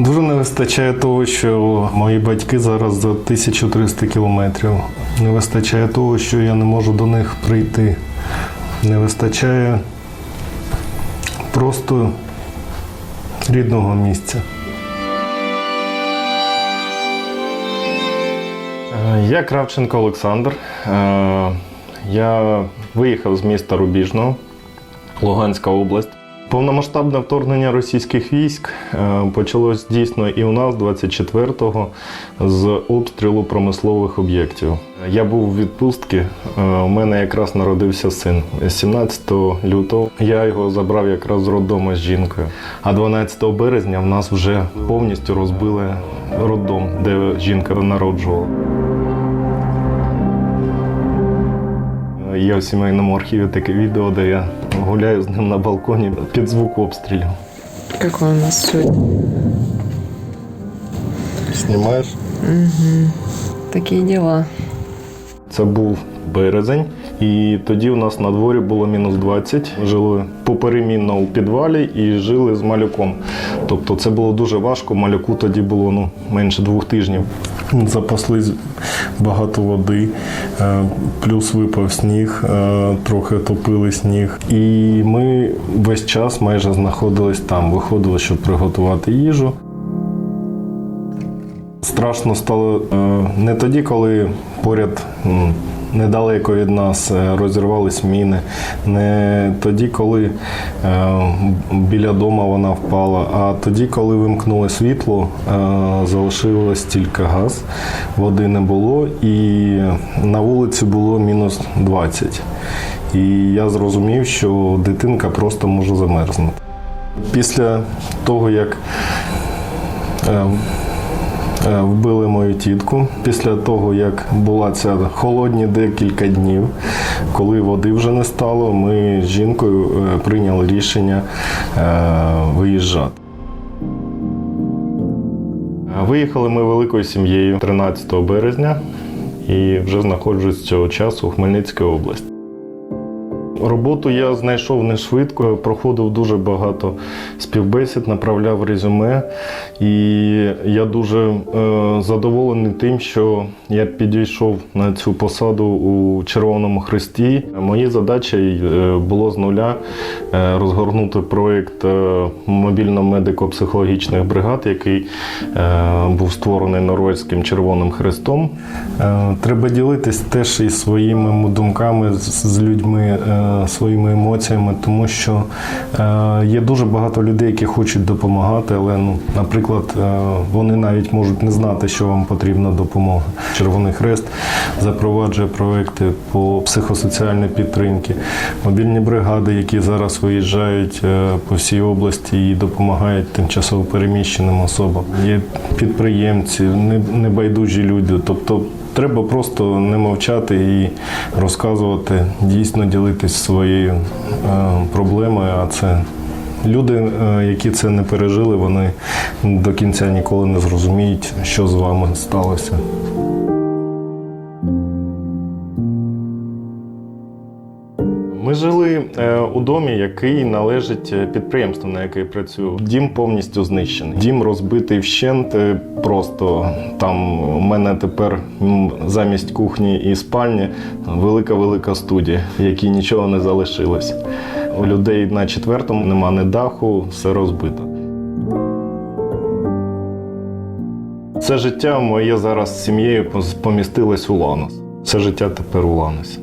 Дуже не вистачає того, що мої батьки зараз за 1300 кілометрів. Не вистачає того, що я не можу до них прийти. Не вистачає просто рідного місця. Я Кравченко Олександр. Е, Я виїхав з міста Рубіжного, Луганська область. Повномасштабне вторгнення російських військ е, почалось дійсно і у нас 24-го з обстрілу промислових об'єктів. Я був у відпустці, е, у мене якраз народився син. 17 лютого я його забрав якраз з роддому з жінкою. А 12 березня в нас вже повністю розбили роддом, де жінка народжувала. Є в сімейному архіві таке відео, де я гуляю з ним на балконі під звук обстрілів. Какой у нас сьогодні? Знімаєш? Такі діла. Це був березень, і тоді у нас на дворі було мінус 20. Жили поперемінно у підвалі і жили з малюком. Тобто це було дуже важко. Малюку тоді було ну, менше двох тижнів. Запаслись багато води, е, плюс випав сніг, е, трохи топили сніг. І ми весь час майже знаходились там. Виходили, щоб приготувати їжу. Страшно стало е, не тоді, коли поряд недалеко від нас е, розірвались міни, не тоді, коли е, біля дома вона впала, а тоді, коли вимкнули світло, е, залишилось тільки газ, води не було, і на вулиці було мінус 20. І я зрозумів, що дитинка просто може замерзнути. Після того, як Вбили мою тітку після того, як була ця холодні декілька днів, коли води вже не стало, ми з жінкою е, прийняли рішення е, виїжджати. Е, Виїхали ми великою сім'єю 13 березня і вже знаходжусь цього часу у Хмельницькій області. Роботу я знайшов не швидко, проходив дуже багато співбесід, направляв резюме, і я дуже е, задоволений тим, що я підійшов на цю посаду у Червоному Хресті. Моєю задачею е, було з нуля е, розгорнути проєкт мобільно-медико-психологічних бригад, який був створений Норвезьким Червоним Хрестом. Треба ділитись теж і своїми думками з людьми, своїми емоціями, тому що е, є дуже багато людей, які хочуть допомагати, але, ну, наприклад, е, вони навіть можуть не знати, що вам потрібна допомога. Червоний Хрест запроваджує проекти по психосоціальній підтримці, мобільні бригади, які зараз виїжджають е, по всій області і допомагають тимчасово переміщеним особам. Є підприємці, не- небайдужі люди. Тобто треба просто не мовчати і розказувати, дійсно ділитись своєю е, проблемою. А це люди, е, які це не пережили, вони до кінця ніколи не зрозуміють, що з вами сталося. Жили е, у домі, який належить е, підприємству, на яке працюю. Дім повністю знищений. Дім розбитий вщент. е, Просто там у мене тепер замість кухні і спальні велика велика студія, в якій нічого не залишилось. У людей на четвертому нема ні даху, все розбито. Це життя моє зараз з сім'єю помістилось у Ланос. Все життя тепер у Ланосі.